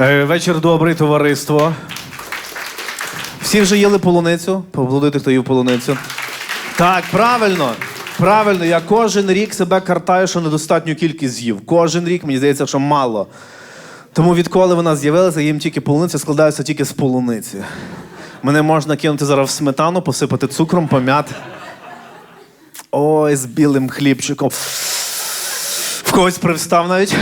Е, Вечір добрий, товариство. Всі вже їли полуницю? Поаплодуйте, хто їв полуницю. Так, правильно. Правильно, я кожен рік себе картаю, що недостатню кількість з'їв. Кожен рік мені здається, що мало. Тому відколи вона з'явилася, їм тільки полуниця, складаються тільки з полуниці. Мене можна кинути зараз в сметану, посипати цукром, пом'яти. Ой, з білим хлібчиком. В когось привстав навіть.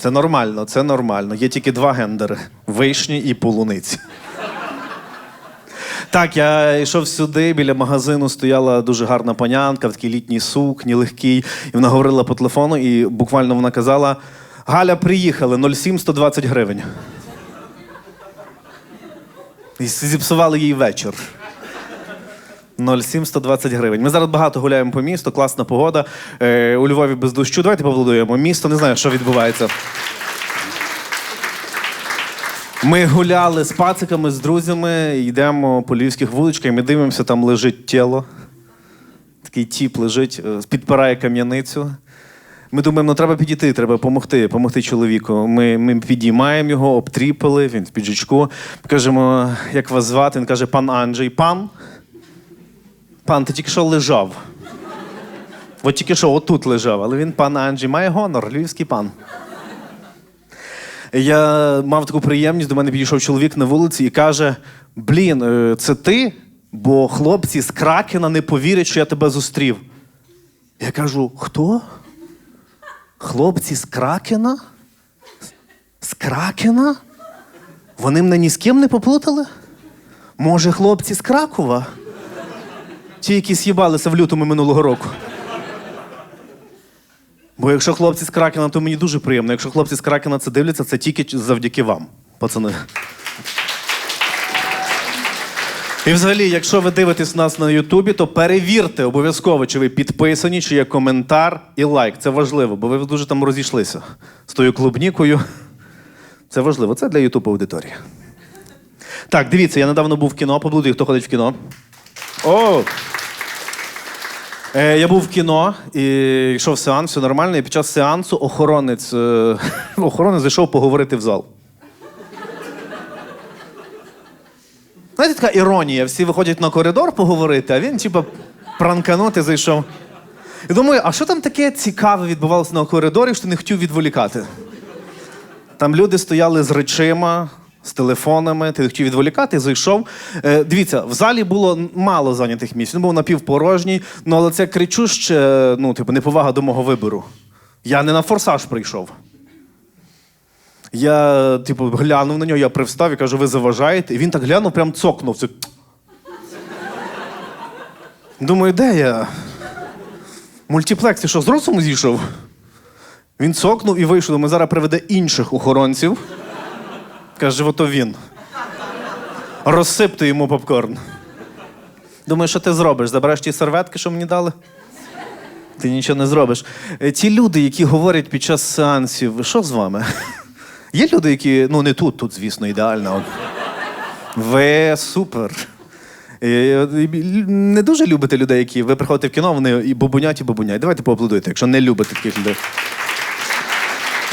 Це нормально, це нормально. Є тільки два гендери: вишні і полуниці. Так, я йшов сюди, біля магазину стояла дуже гарна панянка в такій літній сукні, легкій. І вона говорила по телефону, і буквально вона казала: Галя, приїхали, 07 120 гривень. І зіпсували їй вечір. 07 120 гривень. Ми зараз багато гуляємо по місту, класна погода. Е, у Львові без дощу. Давайте поаплодуємо. Місто не знаю, що відбувається. Ми гуляли з пациками, з друзями, йдемо по львівських вуличках, ми дивимося, там лежить тіло. Такий тіп лежить, е, підпирає кам'яницю. Ми думаємо, ну треба підійти, треба допомогти, допомогти чоловіку. Ми, ми підіймаємо його, обтріпали, він в піджачку. Кажемо, як вас звати? Він каже, пан Анджей. Пан? Пан, ти тільки що лежав. От тільки що отут лежав, але він пан Анджей, має гонор, львівський пан. Я мав таку приємність, до мене підійшов чоловік на вулиці і каже: Блін, е, це ти? Бо хлопці з Кракена не повірять, що я тебе зустрів. Я кажу: хто? Хлопці з Кракена? З Кракена? Вони мене ні з ким не поплутали? Може, хлопці з Кракова? Ті, які з'їбалися в лютому минулого року. Бо якщо хлопці з Кракена, то мені дуже приємно. Якщо хлопці з Кракена це дивляться, це тільки завдяки вам, пацани. І взагалі, якщо ви дивитесь нас на Ютубі, то перевірте обов'язково, чи ви підписані, чи є коментар і лайк. Це важливо, бо ви дуже там розійшлися з тою клубнікою. Це важливо. Це для Ютуб аудиторії. Так, дивіться, я недавно був в кіно. Поблудуй, хто ходить в кіно. О! Е, я був в кіно і йшов сеанс, все нормально. І під час сеансу охоронець, е, охоронець зайшов поговорити в зал. Знаєте, така іронія. Всі виходять на коридор поговорити, а він, типа, пранканути зайшов. І думаю, а що там таке цікаве відбувалося на коридорі, що не хотів відволікати? Там люди стояли з речима, з телефонами, ти хотів відволікати, зайшов. Е, дивіться, в залі було мало зайнятих місць. Він був напівпорожній, ну але це кричуще, ну, типу, неповага до мого вибору. Я не на форсаж прийшов. Я, типу, глянув на нього, я привстав і кажу, ви заважаєте. І він так глянув, прям цокнув. Це... Думаю, де я? Мультиплекс, ти що, з розуму зійшов? Він цокнув і вийшов. Думаю, зараз приведе інших охоронців. Каже, ото він. Розсипте йому попкорн. Думаю, що ти зробиш? Забереш ті серветки, що мені дали? Ти нічого не зробиш. Е, Ті люди, які говорять під час сеансів, що з вами? Є люди, які, ну не тут, тут, звісно, ідеально. Ви супер. Е, Не дуже любите людей, які ви приходите в кіно, вони і бубунять, і бубунять. Давайте поаплодуйте, якщо не любите таких людей.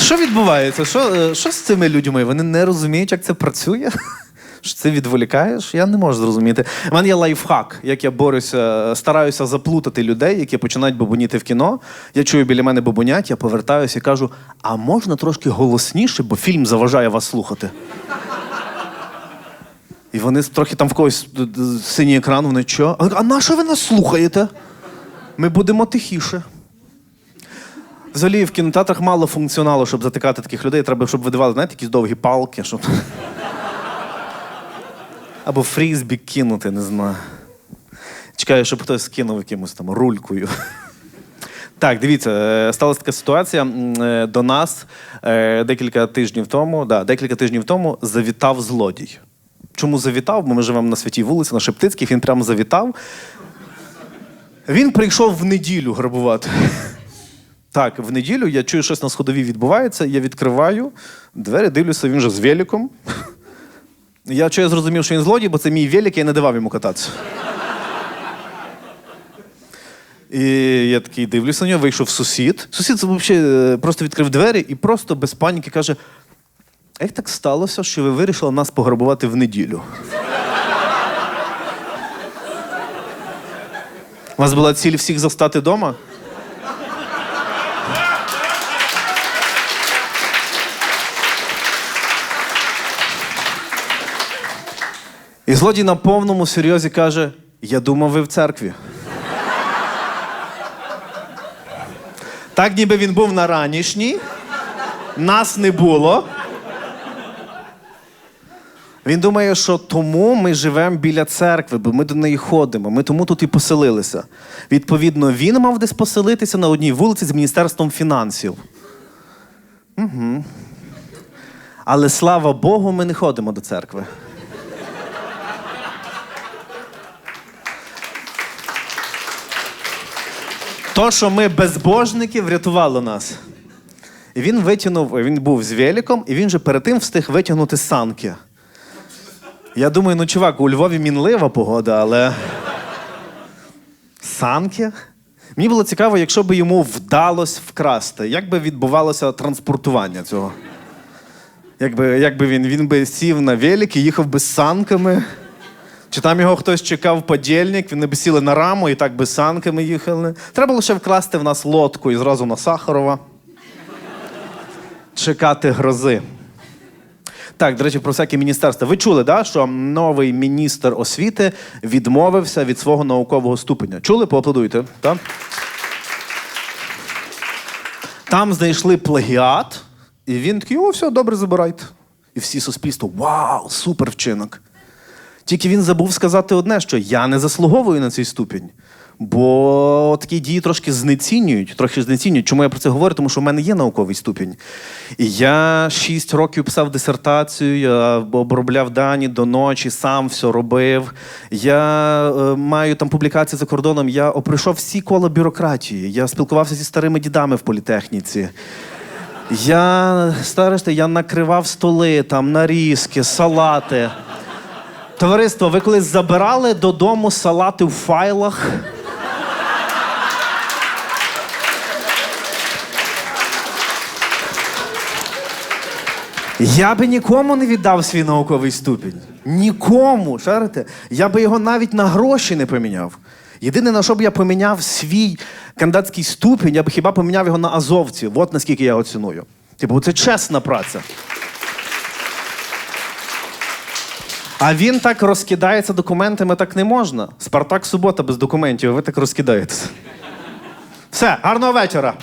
Що відбувається? Що, е, що з цими людьми? Вони не розуміють, як це працює? Що це відволікаєш? Я не можу зрозуміти. У мене є лайфхак, як я борюся, стараюся заплутати людей, які починають бабуніти в кіно. Я чую біля мене бабунять, я повертаюся і кажу: а можна трошки голосніше, бо фільм заважає вас слухати. І вони трохи там в когось д- д- синій екран, вони що? А на що ви нас слухаєте? Ми будемо тихіше. Взагалі в кінотеатрах мало функціоналу, щоб затикати таких людей. Треба, щоб видавали, знаєте, якісь довгі палки, щоб. Або фрізбі кинути, не знаю. Чекаю, щоб хтось скинув якимось там рулькою. Так, дивіться, е, сталася така ситуація. Е, До нас е, декілька тижнів тому, да, декілька тижнів тому завітав злодій. Чому завітав? Бо ми живемо на святій вулиці, на Шептицьких, він прямо завітав. Він прийшов в неділю грабувати. Так, в неділю я чую, щось на сходовій відбувається, я відкриваю двері, дивлюся, він вже з великом. Я що я зрозумів, що він злодій, бо це мій велик, я не давав йому кататися. І я такий дивлюся на нього, вийшов сусід. Сусід взагалі просто відкрив двері і просто без паніки каже: «А як так сталося, що ви вирішили нас пограбувати в неділю? У вас була ціль всіх застати вдома? І злодій на повному серйозі каже: Я думав, ви в церкві. Так, ніби він був на ранішній, нас не було. Він думає, що тому ми живемо біля церкви, бо ми до неї ходимо. Ми тому тут і поселилися. Відповідно, він мав десь поселитися на одній вулиці з Міністерством фінансів. Угу. Але слава Богу, ми не ходимо до церкви. То, що ми безбожники, врятувало нас. І він витягнув, він був з великом, і він же перед тим встиг витягнути санки. Я думаю, ну чувак, у Львові мінлива погода, але. Санки? Мені було цікаво, якщо б йому вдалося вкрасти, як би відбувалося транспортування цього. Якби, якби він, він би сів на велик і їхав би з санками. Чи там його хтось чекав подільник, вони б сіли на раму і так би санками їхали. Треба лише вкрасти в нас лодку і зразу на Сахарова. Чекати грози. Так, до речі, про всяке міністерство. Ви чули, да, що новий міністр освіти відмовився від свого наукового ступеня? Чули? Поаплодуйте. Так? Там знайшли плагіат, і він такий: о, все, добре, забирайте. І всі суспільство, вау, супер вчинок. Тільки він забув сказати одне, що я не заслуговую на цей ступінь. Бо такі дії трошки знецінюють, трохи знецінюють. Чому я про це говорю? Тому що в мене є науковий ступінь. І я шість років писав дисертацію, я обробляв дані до ночі, сам все робив. Я е, маю там публікації за кордоном. Я оприйшов всі кола бюрократії. Я спілкувався зі старими дідами в політехніці. Я старости, я накривав столи, там нарізки, салати. Товариство, ви колись забирали додому салати в файлах? Я би нікому не віддав свій науковий ступінь. Нікому. Шарите? Я би його навіть на гроші не поміняв. Єдине, на що б я поміняв свій кандидатський ступінь, я б хіба поміняв його на азовці. От наскільки я його ціную. Типу, це чесна праця. А він так розкидається документами, так не можна. Спартак субота без документів, ви так розкидаєтеся. Все, гарного вечора.